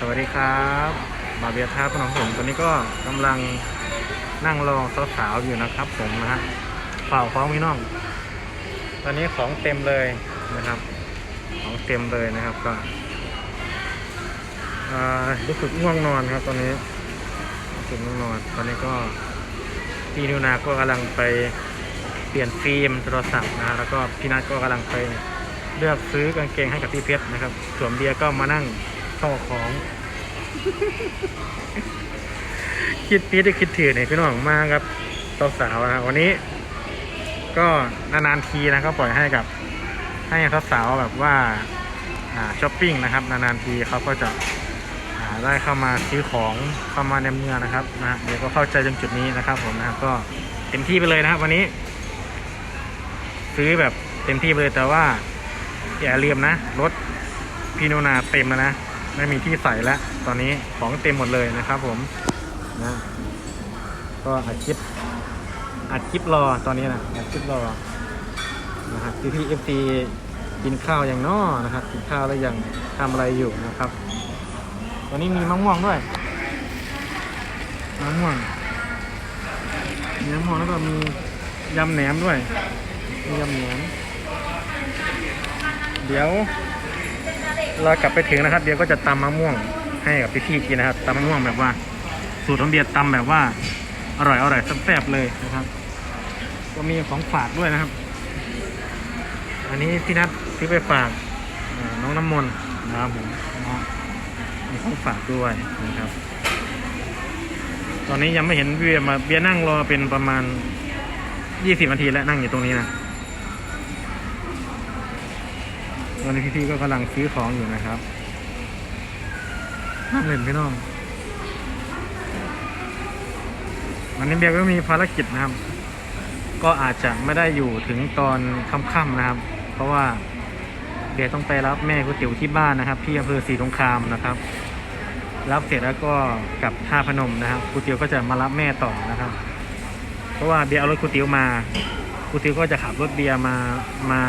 สวัสดีครับบาเบียท่าขนมผมตอนนี้ก็กำลังนั่งรอสาวๆอยู่นะครับ ผมนะฮะเปล่าของพี่น้อง ตอนนี้ของเต็มเลยนะครับ ของเต็มเลยนะครับก็รู้สึกง่วงนอนครับ ตอนนี้รู้สึกง่วงนอน ตอนนี้ก็พี่นิวนาก็กำลังไปเปลี่ยนฟิล์มโทรศัพท์นะฮะแล้วก็พี่นัทก็กำลังไปเลือกซื้อกางเกงให้กับพี่เพชรนะครับส่วนเบียร์ก็มานั่ง เข้าของ คิดพีดคิดถือเนี่ยพี่น้องมากครับสาวๆนะครับวันนี้ ก็นานๆทีนะครับปล่อยให้กับ ให้สาวๆแบบว่าอ่าช้อปปิ้งนะครับ นานๆทีเขาก็จะได้เข้ามาซื้อของเข้ามาในเมืองนะครับนะเดี๋ยวก็เข้าใจตรงจุดนี้นะครับ ผมนะครับก็เต็มที่ไปเลยนะครับวันนี้ ซื้อแบบเต็มที่ไปเลยแต่ว่าอย่าลืมนะรถพีโนนาเต็มแล้วนะ ไม่มีที่ใส่แล้ว ตอนนี้ของเต็มหมดเลยนะครับผมนะก็อัดคลิปอัดคลิปรอตอนนี้นะอัดคลิปรอนะครับพี่พี่เอฟซีกินข้าวอย่างน้อนะครับ กินข้าวแล้วยังทำอะไรอยู่นะครับ ตอนนี้มีมะม่วงด้วยมะม่วงมีมะม่วงแล้วก็มียำแหนมด้วยมียำแหนมเดี๋ยว เรากลับไปถึงนะครับเดี๋ยวก็จะตำมะม่วงให้กับพี่พี่ๆกินนะครับตำมะม่วงแบบว่า สูตรของเบียร์ตำแบบว่าอร่อยอร่อยแซ่บๆเลยนะครับ ก็มีของฝากด้วยนะครับ อันนี้พี่นัทซื้อไปฝากน้องน้ำมนต์นะครับผมมีของฝากด้วยนะครับ ตอนนี้ยังไม่เห็นเบียร์มาเบียร์นั่งรอเป็นประมาณยี่สิบนาทีแล้วนั่งอยู่ตรงนี้นะ ตอนนี้พี่ๆก็กำลังซื้อของอยู่นะครับนั่งเล่นพี่น้องวันนี้เบียร์ก็มีภารกิจนะครับ ก็อาจจะไม่ได้อยู่ถึงตอนค่ำๆนะครับ เพราะว่าเบียร์ต้องไปรับแม่ก๋วยเตี๋ยวที่บ้านนะครับที่อำเภอศรีสงครามนะครับ รับเสร็จแล้วก็กลับท่าพนมนะครับก๋วยเตี๋ยวก็จะมารับแม่ต่อนะครับ เพราะว่าเบียร์เอารถก๋วยเตี๋ยวมา ก๋วยเตี๋ยวก็จะขับรถเบียร์มามา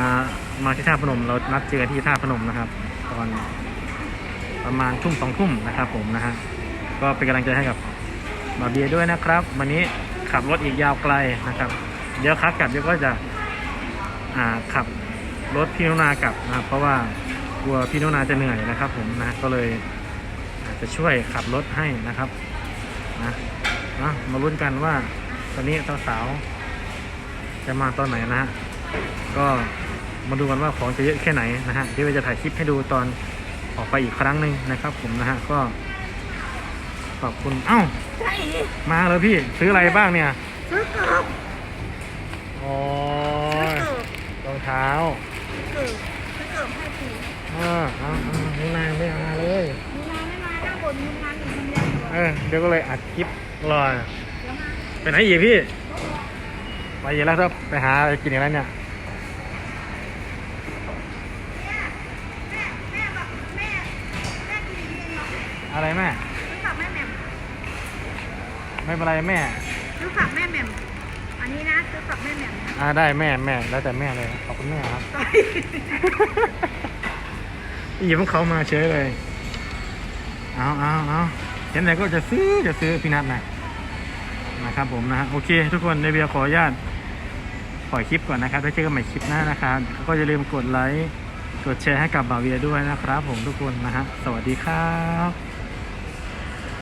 มาที่ท่าพนม เรานัดเจอที่ท่าพนมนะครับ ตอนประมาณทุ่มสองทุ่มนะครับ ผมนะฮะก็เป็นกำลังใจให้กับมาเบียร์ด้วยนะครับ วันนี้ขับรถอีกยาวไกลนะครับ เดี๋ยวคักกลับเดี๋ยวก็จะขับรถพี่นุนากลับนะครับ เพราะว่ากลัวพี่นุนาจะเหนื่อยนะครับ ผมนะก็เลยอาจจะช่วยขับรถให้นะครับนะมาลุ้นกันว่าตอนนี้สาว จะมาตอนไหนนะฮะก็มาดูกันว่าของจะเยอะแค่ไหนนะฮะเดี๋ยวเราจะถ่ายคลิปให้ดูตอนออกไปอีกครั้งหนึ่งนะครับ ผมนะฮะก็ขอบคุณเอ้าใช่มาแล้วพี่ซื้ออะไรบ้างเนี่ยซื้อเกือบโอ้ซื้อยเกือบรองเท้าเกือบซื้อเกือบให้ผีเออเอาเอาลุงนางไม่เอามาเลยมีงานไม่มาด้านบนมีงานอยู่คนเดียวอยู่เออเดี๋ยวก็เลยอัดคลิปรอเดี๋ยวมาไปไหนอีกพี่ ไปอีกแล้วครับไปหาอะไรกินอีกแล้วเนี่ยแม่บอกแม่แม่กินเองเหรออะไรแม่ซื้อฝากแม่แหม่มไม่เป็นไรแม่ซื้อฝากแม่แหม่มอันนี้นะซื้อฝากแม่แหม่มนะอ่าได้แม่แม่แล้วแต่แม่เลยขอบคุณแม่ครับต่อยอีพวกเขามาเฉยเลยเอาเอาเอาเห็นไหนก็จะซื้อจะซื้อพี่นัทนะนะครับผมนะฮะโอเค ทุกคนในเบียร์ขออนุญาต ปล่อยคลิปก่อนนะครับถ้าเจอกันใหม่คลิปหน้านะครับก็อย่าลืมกดไลค์กดแชร์ให้กับบาเวียด้วยนะครับ ผมทุกคนนะฮะสวัสดีครับ